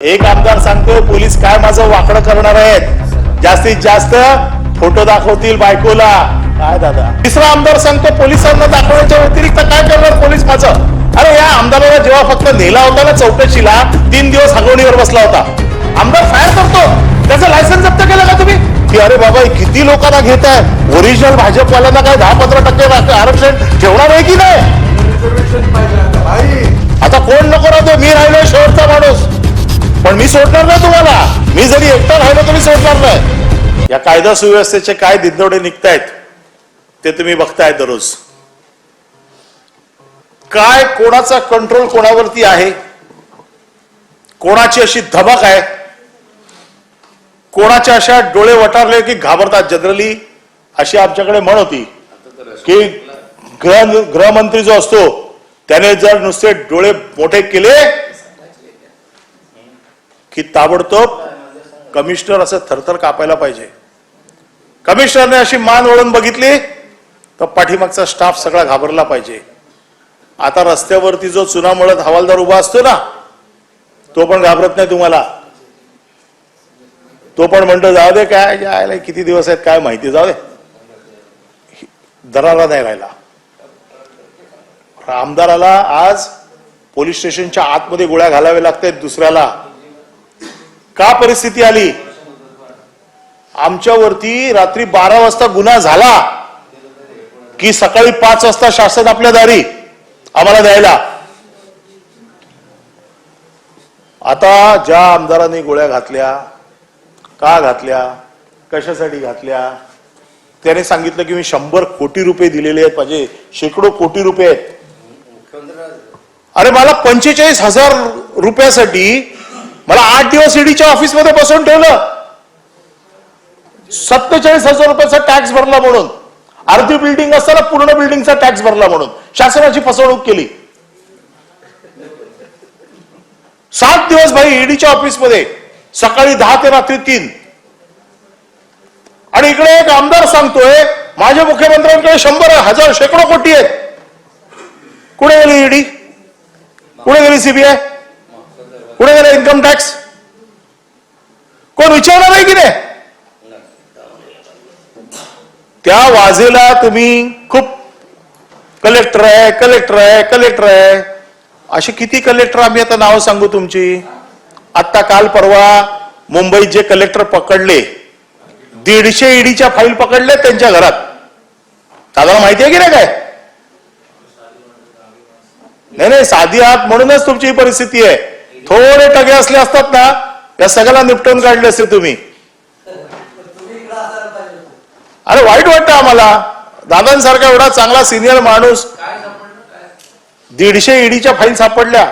एक आमदार सांगतो पोलीस काय माझं वाकडं करणार आहेत? जास्तीत जास्त फोटो दाखवतील बायकोला. काय दादा? तिसरा आमदार सांगतो पोलिसांना दाखवण्याच्या व्यतिरिक्त काय करणार पोलीस माझं? अरे या आमदाराला जेव्हा फक्त नेला होता ना चौकशीला तीन दिवस हगवणीवर बसला होता. आमदार फायर करतो? त्याचं लायसन्स जप्त केलं का तुम्ही? की अरे बाबा किती लोकांना घेत आहे? ओरिजिनल भाजपवाल्यांना काय दहा पंधरा टक्के आरक्षण ठेवणार आहे की नाही? आता कोण नको राहतो? मी राहिलो शेवटचा माणूस. पण मी सोडणार नाही तुम्हाला. मी जरी एकटा राहिलो तरी सोडणार नाही. या कायदा सुव्यवस्थेचे काय दिंदोडे निघतायत ते तुम्ही बघताय दररोज. काय कोणाचा कंट्रोल कोणावरती आहे? कोणाची अशी धमक आहे? कोणाच्या अशा डोळे वटारले की घाबरतात जनरली? अशी आमच्याकडे म्हण होती. की गृह गृहमंत्री जो असतो त्याने जर नुसते डोळे मोठे केले की ताबडतोब कमिशनर असं थरथर कापायला पाहिजे. कमिशनरने अशी मान वळून बघितली तर पाठीमागचा स्टाफ सगळा घाबरला पाहिजे. आता रस्त्यावरती जो चुनामळत हवालदार उभा असतो ना तो पण घाबरत नाही तुम्हाला. तो पण म्हणतो जाऊ दे काय यायला किती दिवस आहेत काय माहिती जाऊ दे. दरारा नाही राहिला. आमदाराला आज पोलीस स्टेशनच्या आतमध्ये गोळ्या घालाव्या लागतात दुसऱ्याला. का परिस्थिती आली? आमच्यावरती रात्री बारा वाजता गुन्हा झाला की सकाळी पाच वाजता शासन आपल्या दारी आम्हाला द्यायला. आता ज्या आमदारांनी गोळ्या घातल्या का घातल्या कशासाठी घातल्या त्याने सांगितलं की मी शंभर कोटी रुपये दिलेले आहेत माझे शेकडो कोटी रुपये आहेत. अरे मला पंचेचाळीस हजार रुपयासाठी मला आठ दिवस ईडीच्या ऑफिसमध्ये बसवून ठेवलं. सत्तेचाळीस हजार रुपयाचा टॅक्स भरला म्हणून. अर्धी बिल्डिंग असताना पूर्ण बिल्डिंगचा टॅक्स भरला म्हणून. शासनाची फसवणूक केली. सात दिवस भाई ईडीच्या ऑफिसमध्ये. सकाळी दहा ते रात्री तीन. आणि इकडे एक आमदार सांगतोय माझ्या मुख्यमंत्र्यांकडे शंभर हजार शेकडो कोटी आहेत. कुठे गेली ईडी कुठे गेली सीबीआय कुठे गेला इन्कम टॅक्स कोण विचारणार आहे की नाही? त्या वाजेला तुम्ही खूप कलेक्टर आहे कलेक्टर आहे कलेक्टर आहे. असे किती कलेक्टर आम्ही आता नावं सांगू तुमची? आत्ता काल परवा मुंबईत जे कलेक्टर पकडले दीडशे ईडीच्या फाईल पकडले त्यांच्या घरात. साधारण माहिती आहे की नाही काय? नाही नाही साधी आहात म्हणूनच तुमची ही परिस्थिती आहे. थोडे टगे असले असतात ना या सगळ्याला निपटून काढले असते तुम्ही. अरे वाईट वाटतं आम्हाला. दादांसारखा एवढा चांगला सिनियर माणूस दीडशे ईडीच्या फाईल सापडल्या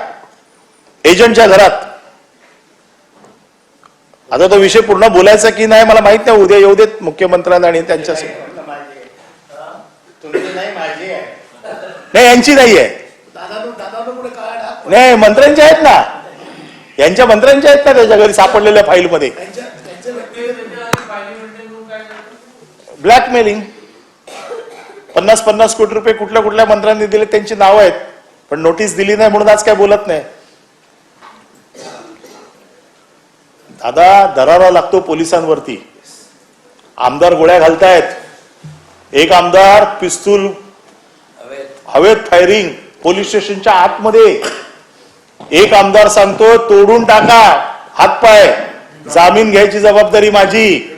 एजंटच्या घरात. आता तो विषय पूर्ण बोलायचा की नाही मला माहीत नाही. उद्या येऊ देत मुख्यमंत्र्यांना आणि त्यांच्या नाही यांची नाही आहे नाही मंत्र्यांच्या आहेत ना. यांच्या मंत्र्यांच्या आहेत ना त्याच्या घरी सापडलेल्या फाईलमध्ये. त्यांच्या त्यांच्या ब्लॅकमेलिंग पन्नास पन्नास कोटी रुपये कुठल्या कुठल्या मंत्र्यांनी दिले त्यांची नावं आहेत. पण नोटीस दिली नाही म्हणून आज काय बोलत नाही. दादा दरारा लागतो पोलिसांवरती. आमदार गोळ्या घालतायत. एक आमदार पिस्तूल हवेत. फायरिंग पोलीस स्टेशनच्या आतमध्ये. एक आमदार सांगतो तोडून टाका हातपाय जामीन घ्यायची जबाबदारी माझी.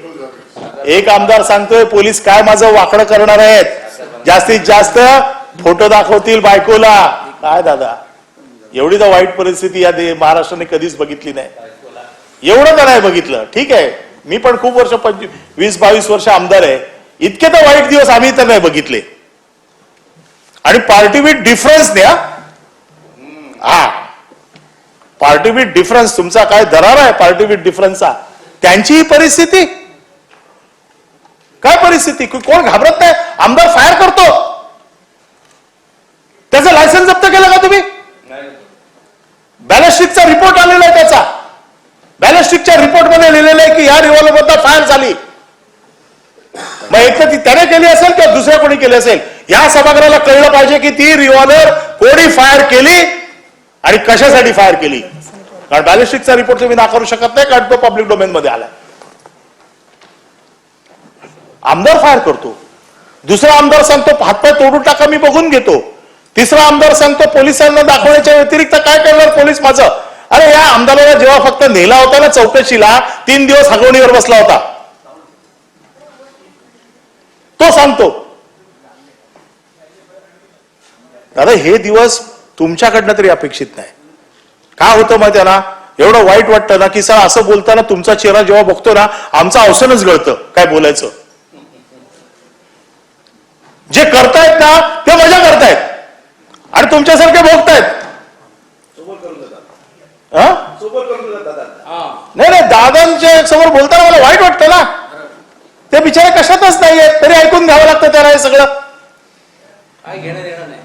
एक आमदार सांगतोय पोलीस काय माझं वाकडं करणार आहेत? जास्तीत जास्त फोटो दाखवतील बायकोला. काय दादा? एवढी तर वाईट परिस्थिती या महाराष्ट्राने कधीच बघितली नाही. एवढं तर नाही बघितलं. ठीक आहे. मी पण खूप वर्ष पंचवीस वीस बावीस वर्ष आमदार आहे. इतके तर वाईट दिवस आम्ही तर नाही बघितले. आणि पार्टी विथ डिफरन्स द्या. हा. पार्टी विथ डिफरन्स तुमचा काय दरार आहे पार्टी विथ डिफरन्सचा? त्यांचीही परिस्थिती. काय परिस्थिती? कोण घाबरत नाही? आमदार फायर करतो. त्याचं लायसन्स जप्त केलं का तुम्ही? बॅलिस्टिकचा रिपोर्ट आलेला आहे त्याचा. बॅलिस्टिकच्या रिपोर्टमध्ये लिहिलेलं आहे की या रिव्हॉल्वर फायर झाली. मग एक तर ती त्याने केली असेल किंवा दुसऱ्या कोणी केली असेल? या सभागृहाला कळलं पाहिजे की ती रिव्हॉल्वर कोणी फायर केली आणि कशासाठी फायर केली? कारण बॅलिस्टिकचा रिपोर्ट तुम्ही नाकारू शकत नाही कारण तो पब्लिक डोमेन मध्ये आलाय. आमदार फायर करतो. दुसरा आमदार सांगतो हातपाय तोडून टाका मी बघून घेतो. तिसरा आमदार सांगतो पोलिसांना दाखवण्याच्या व्यतिरिक्त काय करणार पोलीस माझं? अरे या आमदाराला जेव्हा फक्त नेला होता ना चौकशीला तीन दिवस हगवणीवर बसला होता. तो सांगतो दादा हे दिवस तुमच्याकडनं तरी अपेक्षित नाही. काय होतं माहिती ना? एवढं वाईट वाटतं ना की सर असं बोलताना तुमचा चेहरा जेव्हा बघतो ना आमचं अवसनच गळतं काय बोलायचं? जे करतायत ना ते मजा करतायत. आणि तुमच्यासारखे भोगतायत. हा? नाही नाही दादांच्या समोर बोलताना मला वाईट वाटतं ना. ते बिचारे कशातच नाहीये तरी ऐकून घ्यावं लागतं त्याला हे सगळं. काय घेणं देणं नाही.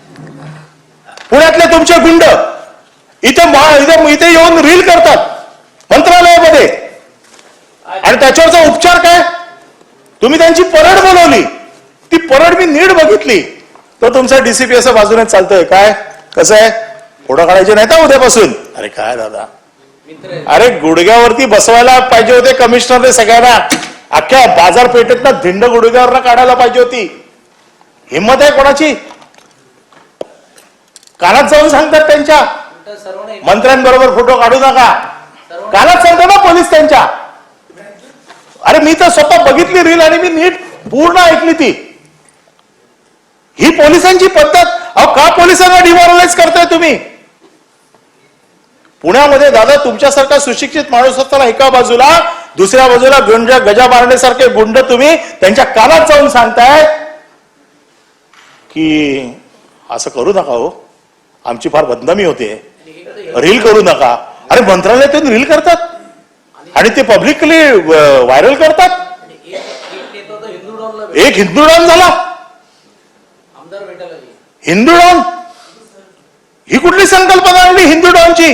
पुण्यातले तुमचे गुंड इथे इथे इथे येऊन रील करतात मंत्रालयामध्ये. आणि त्याच्यावरचा उपचार काय? तुम्ही त्यांची परड बोलवली. ती परड मी नीट बघितली. तर तुमचा डीसीपी असं बाजूने चालतंय. काय? कसं आहे? फोटो काढायचे नाही का हो उद्यापासून. अरे काय दादा? अरे गुडघ्यावरती बसवायला पाहिजे होते कमिशनरने सगळ्यांना. अख्ख्या बाजारपेठेत धिंड गुडघ्यावर काढायला पाहिजे होती. हिंमत आहे कोणाची? कानात जाऊन सांगतात त्यांच्या. मंत्र्यांबरोबर फोटो काढू नका. सर्व कानात सांगतो ना पोलीस त्यांच्या. अरे मी तर स्वतः बघितली रील आणि मी नीट पूर्ण ऐकली ती. ही पोलिसांची पद्धत अहो का पोलिसांना डिमॉरलाइज करताय तुम्ही? पुण्यामध्ये दादा तुमच्यासारखा सुशिक्षित माणूस असताना एका बाजूला दुसऱ्या बाजूला गुंड गजा मारण्यासारखे गुंड तुम्ही त्यांच्या कानात जाऊन सांगताय की असं करू नका हो. आमची फार बदनामी होते. रील करू नका. अरे मंत्रालयातून रील करतात. आणि ते पब्लिकली व्हायरल करतात. एक हिंदू डॉन झाला. हिंदू डॉन. ही कुठली संकल्पना आणली हिंदू डॉनची?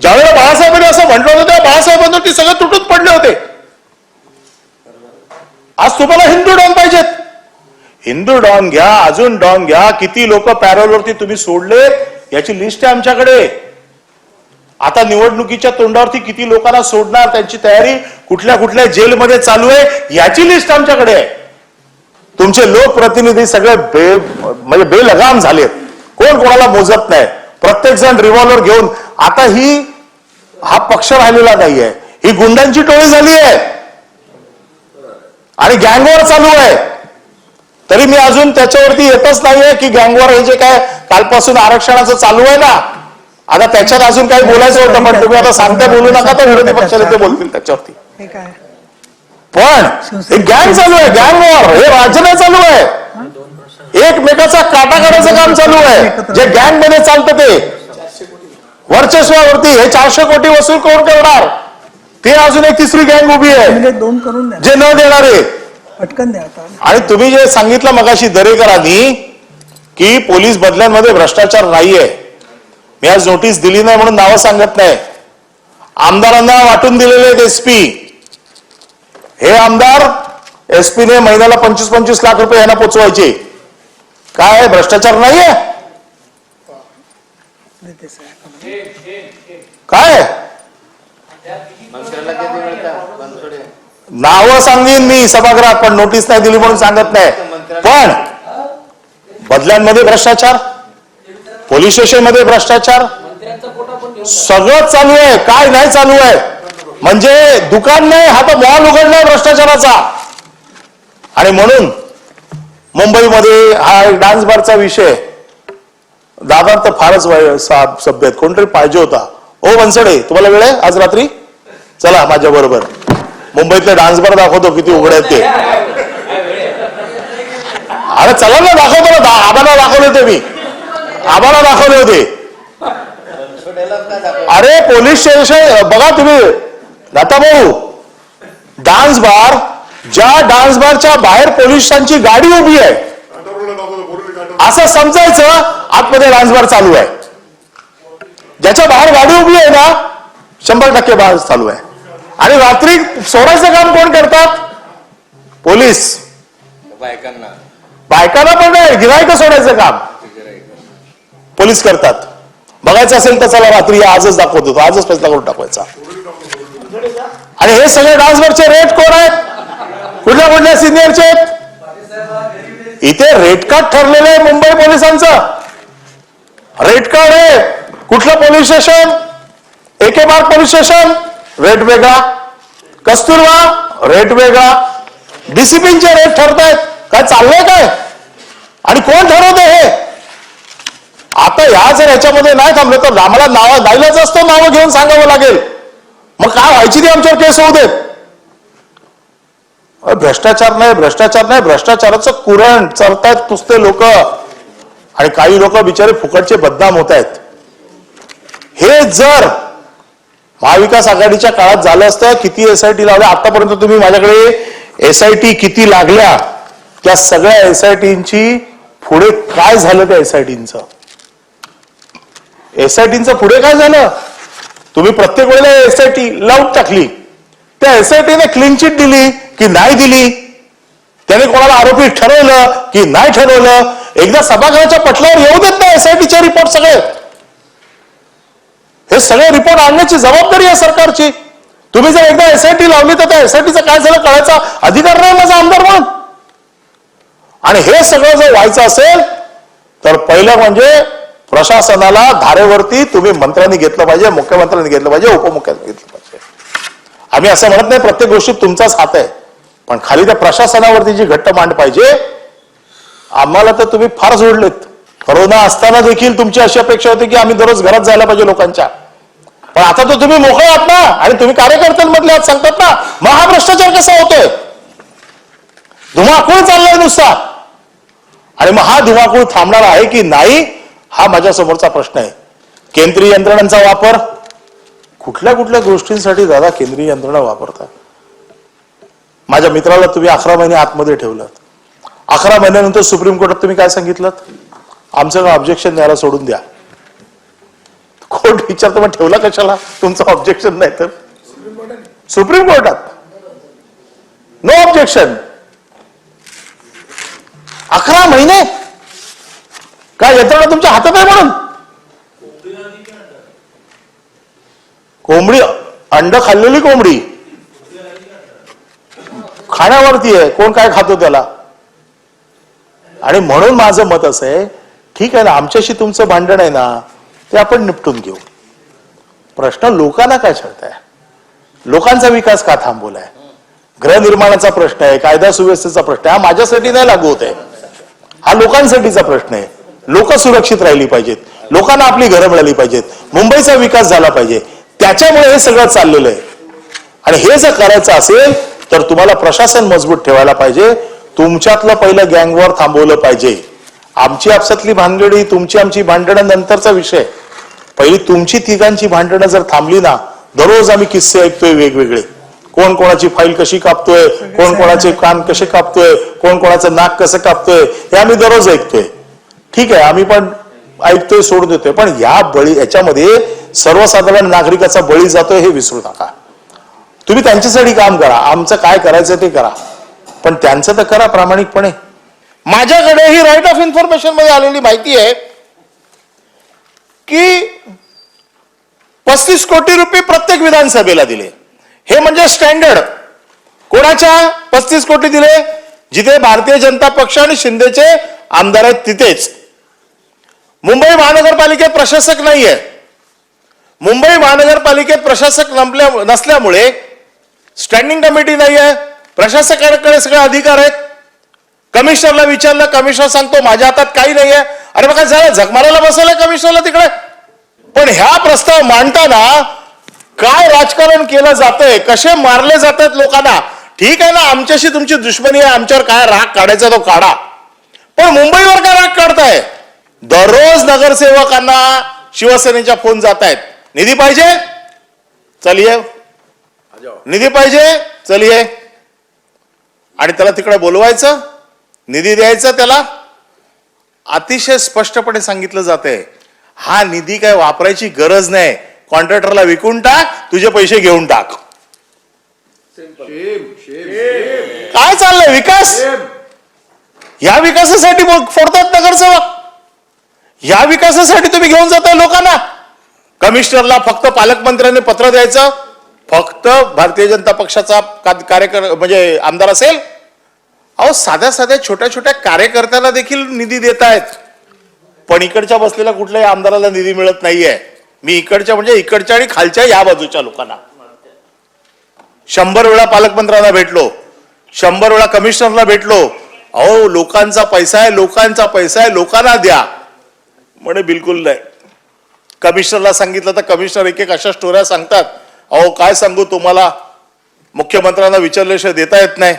ज्यावेळेला बाळासाहेबांनी असं म्हटलं होतं त्या बाळासाहेबांना ते सगळं तुटून पडले होते. आज तुम्हाला हिंदू डॉन पाहिजेत. हिंदू डॉन घ्या अजून डॉन घ्या किती लोक पॅरोलवरती तुम्ही सोडले याची लिस्ट आहे आमच्याकडे. आता निवडणुकीच्या तोंडावरती किती लोकांना सोडणार त्यांची तयारी कुठल्या कुठल्या जेलमध्ये चालू आहे याची लिस्ट आमच्याकडे आहे. तुमचे लोकप्रतिनिधी सगळे बे म्हणजे बेलगाम झालेत. कोण कोणाला मोजत नाही. प्रत्येक जण रिव्हॉल्वर घेऊन आता ही हा पक्ष राहिलेला नाहीये. ही गुंडांची टोळी झाली आहे आणि गँगवॉर चालू आहे. तरी मी अजून त्याच्यावरती येतच नाहीये की गँगवॉर हे जे काय कालपासून आरक्षणाचं चालू आहे ना आता त्याच्यात अजून काही बोलायचं होतं पण तुम्ही आता सांगता बोलू नका तर विरोधी पक्षाने ते बोलतील त्याच्यावरती. पण हे गँग चालू आहे गँग वॉर हे राज्य नाही चालू आहे. एकमेकाचा काटा काढायचं काम चालू आहे. जे गँगमध्ये चालतं ते. वर्चस्वावरती हे चारशे कोटी वसूल कोण करणार? ते अजून एक तिसरी गँग उभी आहे. म्हणजे करून जे न देणारे. पटकन द्या आणि तुम्ही जे सांगितलं मगाशी दरेकरांनी की पोलीस बदल्यांमध्ये भ्रष्टाचार नाहीये. मी आज नोटीस दिली नाही म्हणून नावं सांगत नाही. आमदारांना वाटून दिलेले आहेत एसपी हे आमदार एसपीने महिन्याला पंचवीस पंचवीस लाख रुपये यांना पोचवायचे. काय भ्रष्टाचार नाहीये. काय नावं सांगेन मी सभागृहात पण नोटीस नाही दिली म्हणून सांगत नाही. पण बदल्यांमध्ये भ्रष्टाचार पोलीस स्टेशनमध्ये भ्रष्टाचार सगळंच सगळं चालू आहे. काय नाही चालू आहे. म्हणजे दुकान नाही हा तर मॉल उघडलाय भ्रष्टाचाराचा. आणि म्हणून मुंबईमध्ये हा डान्स बारचा विषय. दादा तर फारच सभ्य आहेत. कोणतरी पाहिजे होता. ओ बनसडे तुम्हाला वेळ आहे? आज रात्री? चला माझ्या बरोबर. मुंबईतले डान्स बार दाखवतो किती उघड आहेत ते. अरे चला ना दाखवतो ना. दा- आबाला दाखवले होते मी. आबाला दाखवले होते. अरे पोलीस स्टेशन बघा तुम्ही. लता भाऊ डान्स बार ज्या डान्स बारच्या बाहेर पोलिसांची गाडी उभी आहे असं समजायचं आतमध्ये डान्स बार चालू आहे. ज्याच्या बाहेर गाडी उभी आहे ना शंभर टक्के बाहेर चालू आहे. आणि रात्री सोडायचं काम कोण करतात? पोलीस. बायकांना. बायकांना पण नाही गिरायक सोडायचं काम. पोलीस करतात. बघायचं असेल तर चला रात्री आजच दाखवतो तो आजच फैसला करून टाकवायचा. आणि हे सगळे डान्सवरचे रेट कोण आहेत? कुठल्या कुठल्या सिनियरचे आहेत? इथे रेट कार्ड ठरलेलं आहे मुंबई पोलिसांचं. रेट कार्ड आहे. कुठलं पोलीस स्टेशन? एके बार पोलीस स्टेशन? रेट वेगळा कस्तुरबा रेट वेगळा. डिसिप्लिनचे रेट ठरतायत. काय चाललंय काय? आणि कोण ठरवते हे? आता ह्या जर ह्याच्यामध्ये नाही थांबलं तर आम्हाला नाव नाईलाच असतो नावं घेऊन सांगावं लागेल. मग काय व्हायची ती आमच्यावर केस होऊ देत? भ्रष्टाचार नाही भ्रष्टाचार नाही. भ्रष्टाचाराचं कुरण चरतायत पुसते लोक. आणि काही लोक बिचारे फुकटचे बदनाम होत आहेत. हे जर महाविकास आघाडीच्या काळात झालं असतं किती एस आय टी लावल्या आतापर्यंत तुम्ही माझ्याकडे एस आय टी किती लागल्या त्या सगळ्या एसआयटींची पुढे काय झालं त्या एस आय एस आय पुढे काय झालं? तुम्ही प्रत्येक वेळेला एस आय टी लावून टाकली. त्या एस आय टीने क्लीन चिट दिली की नाही दिली? त्याने कोणाला आरोपी ठरवलं की नाही ठरवलं? एकदा सभागृहाच्या पटलावर येऊ देत ना एसआयटीचे रिपोर्ट सगळे. हे सगळे रिपोर्ट आणण्याची जबाबदारी आहे सरकारची. तुम्ही जर एकदा एसआयटी लावली तर त्या एसआयटीचं काय झालं कळायचा अधिकार नाही माझा आमदार म्हणून. आणि हे सगळं जर व्हायचं असेल तर पहिलं म्हणजे प्रशासनाला धारेवरती तुम्ही मंत्र्यांनी घेतलं पाहिजे मुख्यमंत्र्यांनी घेतलं पाहिजे उपमुख्यमंत्र्यांनी घेतलं पाहिजे. आम्ही असं म्हणत नाही प्रत्येक गोष्टीत तुमचाच हात आहे. पण खाली त्या प्रशासनावरती जी घट्ट मांड पाहिजे आम्हाला तर तुम्ही फार जोडलेत. करोना असताना देखील तुमची अशी अपेक्षा होती की आम्ही दररोज घरात जायला पाहिजे लोकांच्या. पण आता तर तुम्ही मोकळे आहात ना आणि तुम्ही कार्यकर्त्यांमधले आहात सांगतात ना मग हा भ्रष्टाचार कसा होतोय? धुमाकूळ चाललाय नुसता. आणि मग हा धुमाकूळ थांबणार आहे की नाही हा माझ्या समोरचा प्रश्न आहे. केंद्रीय यंत्रणांचा वापर कुठल्या कुठल्या गोष्टींसाठी दादा केंद्रीय यंत्रणा वापरतात? माझ्या मित्राला तुम्ही अकरा महिने आतमध्ये ठेवलं. अकरा महिन्यानंतर सुप्रीम कोर्टात तुम्ही काय सांगितलं? आमचं ऑब्जेक्शन द्यायला सोडून द्या. कोर्ट विचारतो मग ठेवला कशाला? तुमचं ऑब्जेक्शन नाही तर. सुप्रीम कोर्टात नो ऑब्जेक्शन अकरा महिने? काय यंत्रणा तुमच्या हातात आहे म्हणून? कोंबडी अंड खाल्लेली कोंबडी. खाण्यावरती आहे. कोण काय खातो त्याला? आणि म्हणून माझं मत असं आहे ठीक आहे ना आमच्याशी तुमचं भांडण आहे ना ते आपण निपटून घेऊ. प्रश्न लोकांना काय छळताय? लोकांचा विकास का थांबवलाय? गृहनिर्माणाचा प्रश्न आहे कायदा सुव्यवस्थेचा प्रश्न आहे हा माझ्यासाठी नाही लागू होत आहे. हा लोकांसाठीचा प्रश्न आहे. लोक सुरक्षित राहिली पाहिजेत. लोकांना आपली घरं मिळाली पाहिजेत. मुंबईचा विकास झाला पाहिजे. त्याच्यामुळे हे सगळं चाललेलं आहे. आणि हे जर करायचं असेल तर तुम्हाला प्रशासन मजबूत ठेवायला पाहिजे. तुमच्यातलं पहिलं गँगवॉर थांबवलं पाहिजे. आमची आपसातली भानगडी तुमची आमची भांडणं नंतरचा विषय. पहिली तुमची तिघांची भांडणं जर थांबली ना दररोज आम्ही किस्से ऐकतोय वेगवेगळे. कोण कोणाची फाईल कशी कापतोय कोण कोणाचे कान कसे कापतोय कोण कोणाचं नाक कसं कापतोय हे आम्ही दररोज ऐकतोय. ठीक आहे आम्ही पण ऐकतोय सोडून देतोय पण या बळी याच्यामध्ये सर्वसाधारण नागरिकाचा बळी जातोय हे विसरू नका. तुम्ही त्यांच्यासाठी काम करा आमचं काय करायचं ते करा. पण त्यांचं तर करा प्रामाणिकपणे. माझ्याकडे ही राईट ऑफ इन्फॉर्मेशनमध्ये आलेली माहिती आहे की पस्तीस कोटी रुपये प्रत्येक विधानसभेला दिले. हे म्हणजे स्टँडर्ड कोणाच्या पस्तीस कोटी दिले? जिथे भारतीय जनता पक्ष आणि शिंदेचे आमदार आहेत तिथेच. मुंबई महानगरपालिकेत प्रशासक नाहीये. मुंबई महानगरपालिकेत प्रशासक नसल्यामुळे स्टँडिंग कमिटी नाही आहे प्रशासकाकडे सगळे अधिकार आहेत. कमिशनरला विचारलं कमिशनर सांगतो माझ्या हातात काही नाही आहे अरे काय झालं झकमारायला बसवलं कमिशनरला तिकडे. पण ह्या प्रस्ताव मांडताना काय राजकारण केलं जातंय कसे मारले जात आहेत लोकांना ठीक आहे ना आमच्याशी तुमची दुश्मनी आहे आमच्यावर काय राग काढायचा तो काढा. पण मुंबईवर काय राग काढताय? दररोज नगरसेवकांना शिवसेनेच्या फोन जात आहेत निधी पाहिजे? चलिये. निधी पाहिजे? चलिये. आणि त्याला तिकडे बोलवायचं? निधी द्यायचा त्याला? अतिशय स्पष्टपणे सांगितलं जाते हा निधी काय वापरायची गरज नाही. कॉन्ट्रॅक्टरला विकून टाक तुझे पैसे घेऊन टाक. काय चाललंय विकास? या विकासासाठी मग फोडतात नगरसेवक. या विकासासाठी तुम्ही घेऊन जाताय लोकांना. कमिशनरला फक्त पालकमंत्र्यांनी पत्र द्यायचं. फक्त भारतीय जनता पक्षाचा कार्यकर म्हणजे आमदार असेल अहो साध्या साध्या छोट्या छोट्या कार्यकर्त्याला देखील निधी देत आहेत पण इकडच्या बसलेल्या कुठल्याही आमदाराला निधी मिळत नाहीये. मी इकडच्या म्हणजे इकडच्या आणि खालच्या या बाजूच्या लोकांना. शंभर वेळा पालकमंत्र्यांना भेटलो. शंभर वेळा कमिशनरला भेटलो. अहो लोकांचा पैसा आहे लोकांचा पैसा आहे लोकांना द्या. म्हणे बिलकुल नाही. कमिशनरला सांगितलं तर कमिशनर एक एक अशा स्टोऱ्या सांगतात. अहो काय सांगू तुम्हाला? मुख्यमंत्र्यांना विचारल्याशिवाय देता येत नाही.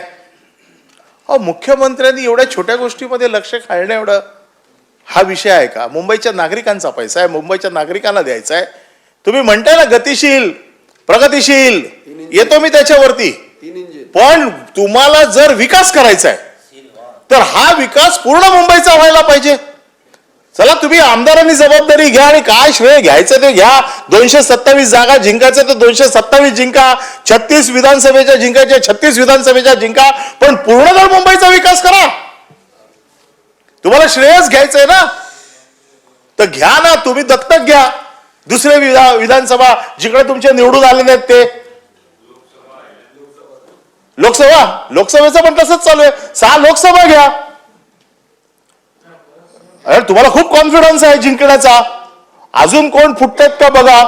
अहो मुख्यमंत्र्यांनी एवढ्या छोट्या गोष्टीमध्ये लक्ष घालणं एवढं हा विषय आहे का? मुंबईच्या नागरिकांचा पैसा आहे मुंबईच्या नागरिकांना द्यायचा आहे. तुम्ही म्हणताय ना गतिशील प्रगतिशील येतो मी त्याच्यावरती. पण तुम्हाला जर विकास करायचा आहे तर हा विकास पूर्ण मुंबईचा व्हायला पाहिजे. चला तुम्ही आमदारांनी जबाबदारी घ्या आणि काय श्रेय घ्यायचं ते घ्या. दोनशे सत्तावीस जागा जिंकायचं तर दोनशे सत्तावीस जिंका. छत्तीस विधानसभेच्या जिंकायच्या छत्तीस विधानसभेच्या जिंका. पण पूर्ण जर मुंबईचा विकास करा. तुम्हाला श्रेयच घ्यायचंय ना? तर घ्या ना तुम्ही दत्तक घ्या. दुसरे विधा विधानसभा जिकडे तुमचे निवडून आले नाहीत ते. लोकसभा. लोकसभेचं पण तसंच चालू आहे. सहा लोकसभा घ्या. अरे तुम्हाला खूप कॉन्फिडन्स आहे जिंकण्याचा. अजून कोण फुटतात का बघा?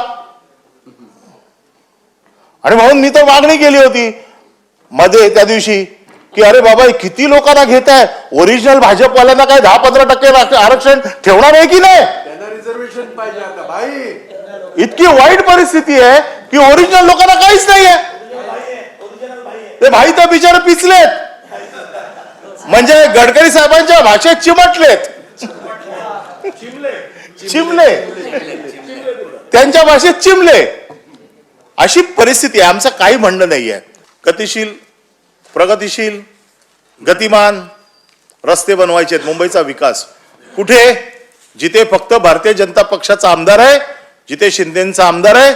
आणि म्हणून मी तर मागणी केली होती मध्ये त्या दिवशी की अरे बाबा किती लोकांना घेत आहे ओरिजिनल भाजपवाल्यांना काय दहा पंधरा टक्के आरक्षण ठेवणार आहे की नाही? रिझर्वेशन पाहिजे आता भाई. इतकी वाईट परिस्थिती आहे की ओरिजिनल लोकांना काहीच नाहीये. ते भाई तर बिचारे पिचलेत म्हणजे गडकरी साहेबांच्या भाषेत चिमटलेत. चिमले. त्यांच्या भाषेत चिमले. अशी परिस्थिती आहे. आमचं काही म्हणणं नाही आहे गतिशील प्रगतिशील गतिमान रस्ते बनवायचे आहेत. मुंबईचा विकास. कुठे? जिथे फक्त भारतीय जनता पक्षाचा आमदार आहे जिथे शिंदेचा आमदार आहे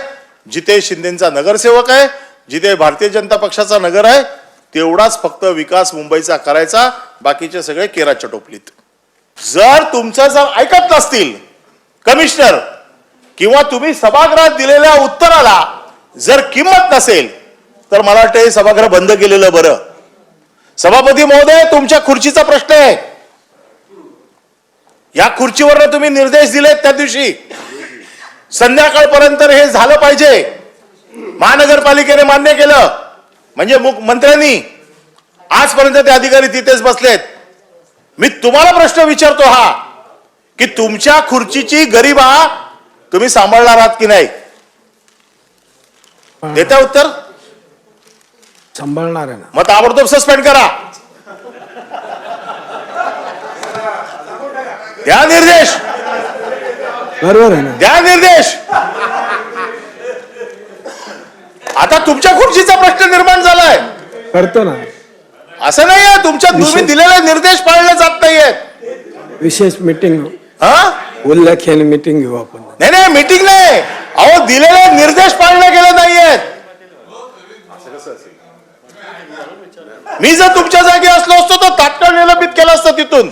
जिथे शिंदेचा नगरसेवक आहे जिथे भारतीय जनता पक्षाचा नगर आहे तेवढाच फक्त विकास मुंबईचा करायचा. बाकीचे सगळे केराच्या टोपलीत. जर तुमचं जर ऐकत नसतील कमिशनर किंवा तुम्ही सभागृहात दिलेल्या उत्तराला जर किंमत नसेल तर मला वाटतं हे सभागृह बंद केलेलं बरं. सभापती महोदय तुमच्या खुर्चीचा प्रश्न आहे. या खुर्चीवर तुम्ही निर्देश दिलेत त्या दिवशी. संध्याकाळपर्यंत हे झालं पाहिजे. महानगरपालिकेने मान्य केलं. म्हणजे मुख- मंत्र्यांनी आजपर्यंत ते अधिकारी तिथेच बसलेत. मी तुम्हाला प्रश्न विचारतो हा की तुमच्या खुर्चीची गरिबा तुम्ही सांभाळणार आहात की नाही? देता उत्तर? सांभाळणार आहे ना. मग ताबडतोब सस्पेंड करा. द्या निर्देश. बरोबर आहे ना. द्या निर्देश. आता तुमच्या खुर्चीचा प्रश्न निर्माण झालाय. करतो ना. असं नाही आहे तुमच्या तुम्ही दिलेले निर्देश पाळले जात नाहीयेत विशेष मीटिंग हा? उल्लेखीय मीटिंग घेऊ आपण. नाही नाही मीटिंग नाही. अहो दिलेले निर्देश पाळले गेले नाहीयेत मी जर तुमच्या जागी असलो असतो तर तात्काळ निलंबित केलं असतं तिथून.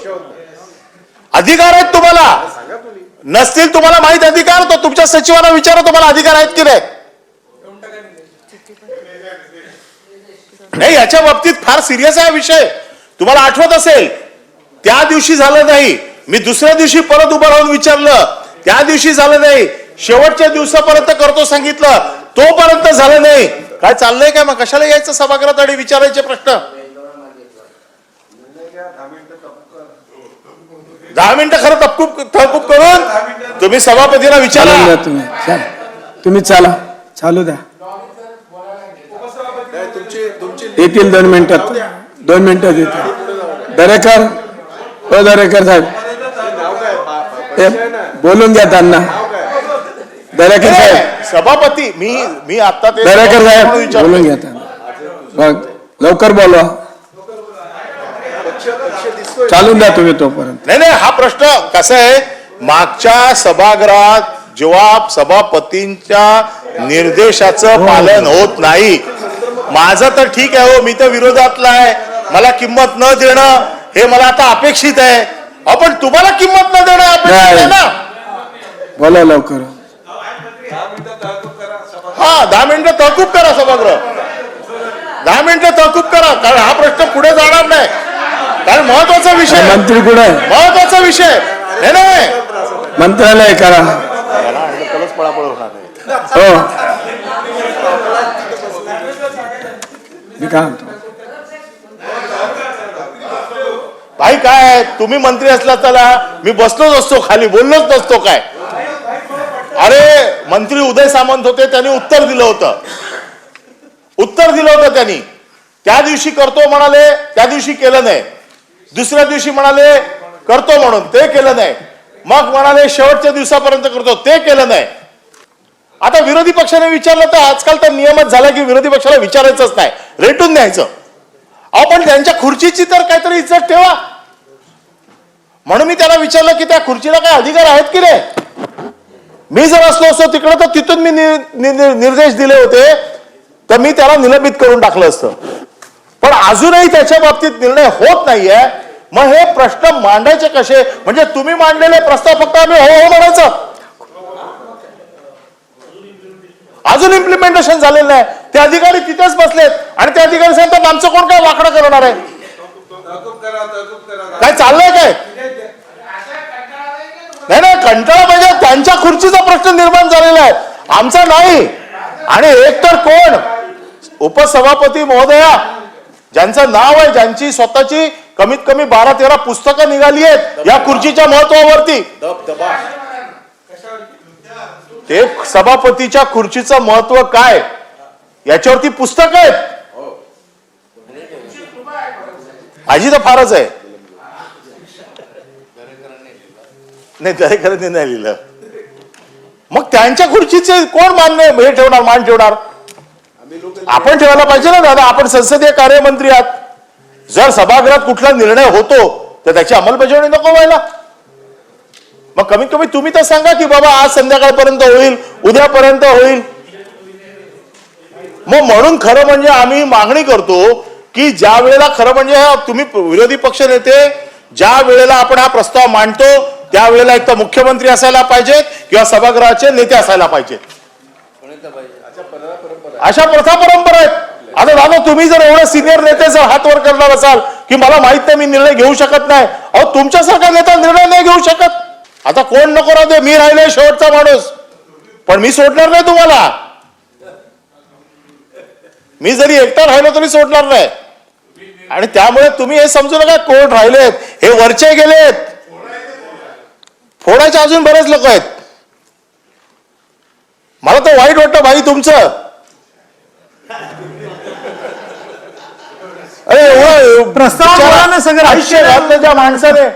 अधिकार आहेत तुम्हाला. नसतील तुम्हाला माहीत अधिकार तर तुमच्या सचिवांना विचारा तुम्हाला अधिकार आहेत की नाही? नाही याच्या बाबतीत फार सिरियस आहे हा विषय. तुम्हाला आठवत असेल त्या दिवशी झालं नाही. मी दुसऱ्या दिवशी परत उभं राहून विचारलं. त्या दिवशी झालं नाही. शेवटच्या दिवसापर्यंत करतो सांगितलं. तोपर्यंत झालं नाही. काय चाललंय काय मग? कशाला यायचं सभागृहात आणि विचारायचे प्रश्न? दहा मिनिटं खरं तपकूप तहकूब करून तुम्ही सभापतीला विचारा. तुम्ही. चला. तुम्ही चाला. चालू द्या. तुमची येतील दोन मिनिटात. दोन मिनिटात येतील. दरेकर? हो दरेकर साहेब. बोलून घ्या त्यांना. दरेकर साहेब. सभापती मी मी आता दरेकर साहेब. बोलून घ्या त्यांना. मग लवकर बोलवा. चालून द्या तुम्ही तोपर्यंत. नाही नाही हा प्रश्न कसा आहे? मागच्या सभागृहात जेव्हा सभापतींच्या निर्देशाचं पालन होत नाही माझं तर ठीक आहे हो मी तर विरोधातला आहे. मला किंमत न देणं हे मला आता अपेक्षित आहे. आपण तुम्हाला किंमत न देणं अपेक्षित आहे ना? बोला लवकर. हा दहा मिनिटं तहकूब करा सभागृह. दहा मिनिटं तहकूब करा कारण हा प्रश्न पुढे जाणार नाही. कारण महत्त्वाचा विषय. मंत्री कुठे? महत्त्वाचा विषय. नाही नाही मंत्रालय करा. पळापळ होणार हो. मी काय म्हणतो? भाई काय तुम्ही मंत्री असला त्याला मी बसलोच असतो खाली बोललोच नसतो काय? अरे मंत्री उदय सामंत होते त्यांनी उत्तर दिलं होतं. उत्तर दिलं होतं त्यांनी. त्या दिवशी करतो म्हणाले त्या दिवशी केलं नाही. दुसऱ्या दिवशी म्हणाले करतो म्हणून ते केलं नाही. मग म्हणाले शेवटच्या दिवसापर्यंत करतो ते केलं नाही. आता विरोधी पक्षाने विचारलं तर आजकाल तर नियमच झाला की विरोधी पक्षाला विचारायचंच नाही. रेटून द्यायचं अहो पण त्यांच्या खुर्चीची तर काहीतरी इज्जत ठेवा. म्हणून मी त्याला विचारलं की त्या खुर्चीला काय अधिकार आहेत की रे मी जर असलो असतो तिकडे तर तिथून मी नि- निर्देश दिले होते. तर मी त्याला निलंबित करून टाकलं असतं. पण अजूनही त्याच्या बाबतीत निर्णय होत नाहीये. मग हे प्रश्न मांडायचे कसे? म्हणजे तुम्ही मांडलेले प्रस्ताव फक्त आम्ही हो हो म्हणायचं. अजून इम्प्लिमेंटेशन झालेलं नाही. ते अधिकारी तिथेच बसलेत. आणि ते अधिकारी सांगतात आमचं कोण काय वाकडं करणार आहे? काय चाललंय काय? नाही नाही कंटाळा म्हणजे त्यांच्या खुर्चीचा प्रश्न निर्माण झालेला आहे. आमचा नाही. आणि एक तर कोण? उपसभापती महोदया ज्यांचं नाव आहे ज्यांची स्वतःची कमीत कमी बारा तेरा पुस्तकं निघाली आहेत या खुर्चीच्या महत्वावरती. ते सभापतीच्या खुर्चीचं महत्त्व काय? याच्यावरती पुस्तक आहेत. माझी तर फारच आहे. नाही दरेकरांनी नाही लिहिलं. मग त्यांच्या खुर्चीचे कोण मान्य हे ठेवणार मान ठेवणार? आपण ठेवायला पाहिजे ना दादा. आपण संसदीय कार्यमंत्री आहात. जर सभागृहात कुठला निर्णय होतो तर त्याची अंमलबजावणी नको व्हायला. मग कमीत कमी तुम्ही तर सांगा की बाबा आज संध्याकाळपर्यंत होईल उद्यापर्यंत होईल. मग म्हणून खरं म्हणजे आम्ही मागणी करतो की ज्या वेळेला खरं म्हणजे तुम्ही विरोधी पक्ष नेते ज्या वेळेला आपण हा प्रस्ताव मांडतो त्यावेळेला एक तर मुख्यमंत्री असायला पाहिजेत किंवा सभागृहाचे नेते असायला पाहिजेत अशा प्रथा परंपरा आहेत. आता दादा तुम्ही जर एवढे सिनियर नेते जर हात वर करणार असाल की मला माहीत नाही मी निर्णय घेऊ शकत नाही. अहो तुमच्यासारखा नेता निर्णय नाही घेऊ शकत. आता कोण नको राहू दे मी राहिलोय शेवटचा माणूस. पण मी सोडणार नाही तुम्हाला. मी जरी एकटा राहिलो तरी सोडणार नाही. आणि त्यामुळे तुम्ही हे समजू नका कोण राहिलेत. हे वरचे गेलेत. फोडायचे अजून बरेच लोक आहेत. मला तर वाईट वाटतं भाई तुमचं. अरे एवढं प्रस्ताव बोला ना सगळं. आयुष्य घातलं त्या माणसाने.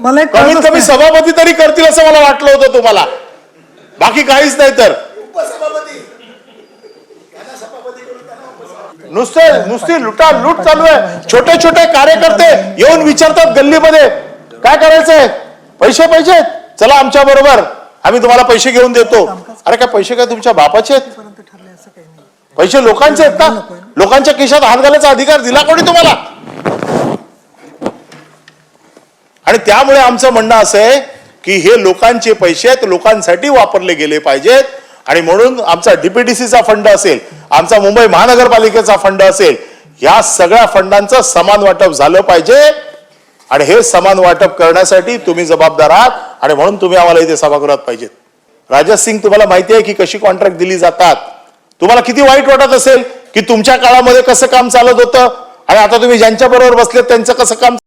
मला एक कमीत कमी. सभापती तरी करतील असं मला वाटलं होतं तुम्हाला. बाकी काहीच नाही तर. नुसते नुसती लुटा लूट चालू आहे. छोटे छोटे कार्यकर्ते येऊन विचारतात गल्लीमध्ये. काय करायचंय? पैसे पाहिजेत चला आमच्या बरोबर. आम्ही तुम्हाला पैसे घेऊन देतो. अरे काय पैसे काय तुमच्या बापाचे आहेत? पर्यंत ठरले असं काही नाही. पैसे लोकांचे आहेत ना लोकांच्या खिशात हात घालायचा अधिकार दिला कोणी तुम्हाला? आणि त्यामुळे आमचं म्हणणं असं आहे की हे लोकांचे पैसे आहेत लोकांसाठी वापरले गेले पाहिजेत. आणि म्हणून आमचा डीपीडीसीचा फंड असेल आमचा मुंबई महानगरपालिकेचा फंड असेल या सगळ्या फंडांचं समान वाटप झालं पाहिजे. आणि हे समान वाटप करण्यासाठी तुम्ही जबाबदार आहात आणि म्हणून तुम्ही आम्हाला इथे सभागृहात पाहिजेत. राजा सिंग तुम्हाला माहिती आहे की कशी कॉन्ट्रॅक्ट दिली जातात? तुम्हाला किती वाईट वाटत असेल की तुमच्या काळामध्ये कसं काम चालत होतं? आणि आता तुम्ही ज्यांच्या बरोबर बसले त्यांचं कसं काम